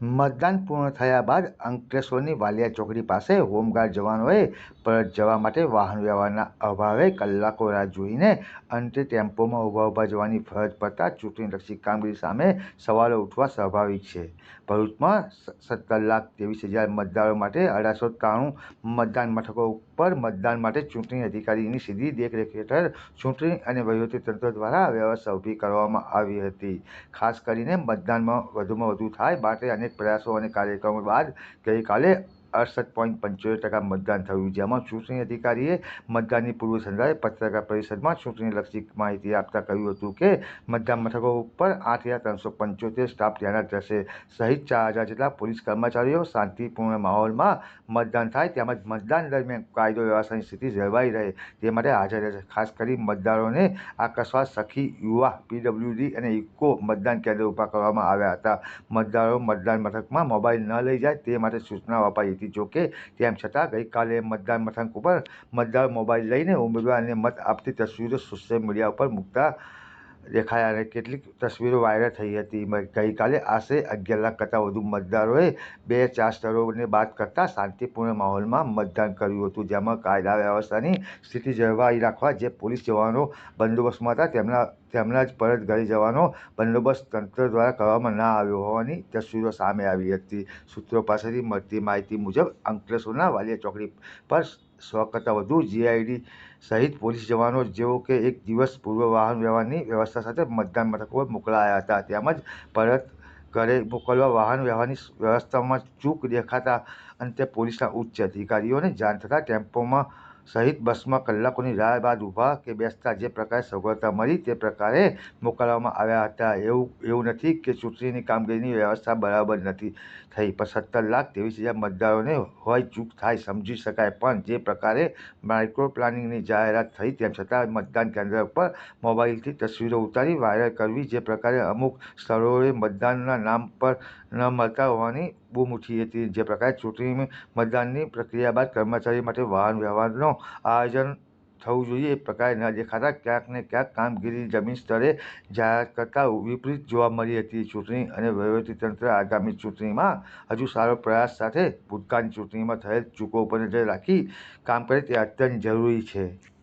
મતદાન પૂર્ણ થયા બાદ અંકલેશ્વરની વાલિયા ચોકડી પાસે હોમગાર્ડ જવાનોએ પરત જવા માટે વાહન વ્યવહારના અભાવે કલાકો રાહ જોઈને અંતે ટેમ્પોમાં ઊભા ઊભા જવાની ફરજ પડતા ચૂંટણીલક્ષી કામગીરી સામે સવાલો ઉઠવા સ્વાભાવિક છે. ભરૂચમાં સત્તર લાખ ત્રેવીસ હજાર મતદારો માટે અઢારસો ત્રાણું મતદાન મથકો ઉપર મતદાન માટે ચૂંટણી અધિકારીની સીધી દેખરેખ હેઠળ ચૂંટણી અને વહીવટીતંત્ર દ્વારા વ્યવસ્થા ઊભી કરવામાં આવી હતી. ખાસ કરીને મતદાનમાં વધુમાં વધુ થાય માટે અનેક પ્રયાસો અને કાર્યક્રમો બાદ ગઈકાલે અડસઠ પોઈન્ટ પંચોતેર ટકા મતદાન થયું, જેમાં ચૂંટણી અધિકારીએ મતદાનની પૂર્વ સંધ્યાએ પત્રકાર પરિષદમાં ચૂંટણીલક્ષી માહિતી આપતા કહ્યું હતું કે, મતદાન મથકો ઉપર આઠ હજાર ત્રણસો પંચોતેર સ્ટાફ તૈનાત રહેશે. સહિત ચાર હજાર જેટલા પોલીસ કર્મચારીઓ શાંતિપૂર્ણ માહોલમાં મતદાન થાય તેમજ મતદાન દરમિયાન કાયદો વ્યવસ્થાની સ્થિતિ જળવાઈ રહે તે માટે હાજર રહેશે. ખાસ કરી મતદારોને આકર્ષવા સખી યુવા પીડબ્લ્યુડી અને ઇકો મતદાન કેન્દ્ર ઊભા કરવામાં આવ્યા હતા. મતદારો મતદાન મથકમાં મોબાઈલ ન લઈ જાય તે માટે સૂચનાઓ અપાઈ હતી. જોકે તેમ છતાં ગઈકાલે મતદાન મથક ઉપર મતદાર મોબાઈલ લઈને ઉમેદવારને મત આપતી તસવીરો સોશિયલ મીડિયા ઉપર મૂકતા દેખાયા અને કેટલીક તસવીરો વાયરલ થઈ હતી. ગઈકાલે આશરે અગિયાર લાખ કરતાં વધુ મતદારોએ બે ચાર સ્તરોને બાદ કરતાં શાંતિપૂર્ણ માહોલમાં મતદાન કર્યું હતું, જેમાં કાયદા વ્યવસ્થાની સ્થિતિ જળવાઈ રાખવા જે પોલીસ જવાનો બંદોબસ્તમાં હતા, તેમના તેમના જ પરત ઘરે જવાનો બંદોબસ્ત તંત્ર દ્વારા કરવામાં ના આવ્યો હોવાની તસવીરો સામે આવી હતી. સૂત્રો પાસેથી મળતી માહિતી મુજબ અંકલેશ્વરના વાલિયા ચોકડી પર સો કરતાં વધુ જીઆઈડી સહિત પોલીસ જવાનો જેઓ કે એક દિવસ પૂર્વ વાહન વ્યવહારની વ્યવસ્થા સાથે મતદાન મથકો પર મોકલાયા હતા. તેમજ પરત ઘરે મોકલવા વાહન વ્યવહારની વ્યવસ્થામાં ચૂક દેખાતા અંતે પોલીસના ઉચ્ચ અધિકારીઓને જાણ થતાં ટેમ્પોમાં સહિત બસમાં કલાકોની રાહ બાદ ઊભા કે બેસતા જે પ્રકારે સગવડતા મળી તે પ્રકારે મોકલવામાં આવ્યા હતા. એવું એવું નથી કે ચૂંટણીની કામગીરીની વ્યવસ્થા બરાબર નથી થઈ. પણ સત્તર લાખ ત્રેવીસ હજાર મતદારોને હોય ચૂક થાય સમજી શકાય. પણ જે પ્રકારે માઇક્રો પ્લાનિંગની જાહેરાત થઈ તેમ છતાં મતદાન કેન્દ્ર પર મોબાઈલથી તસવીરો ઉતારી વાયરલ કરવી જે પ્રકારે અમુક સ્થળોએ મતદાનના નામ પર ન મળતા હોવાની બૂમ ઉઠી હતી. જે પ્રકારે ચૂંટણી મતદાનની પ્રક્રિયા બાદ કર્મચારી માટે વાહન વ્યવહારનો આયોજન થવું જોઈએ. એ પ્રકારે ન દેખાતા ક્યાંક ને ક્યાંક કામગીરી જમીન સ્તરે જાહેરાત કરતાં વિપરીત જોવા મળી હતી. ચૂંટણી અને વહીવટીતંત્ર આગામી ચૂંટણીમાં હજુ સારો પ્રયાસ સાથે ભૂતકાળની ચૂંટણીમાં થયેલ ચૂકો ઉપર નજર રાખી કામ કરે તે અત્યંત જરૂરી છે.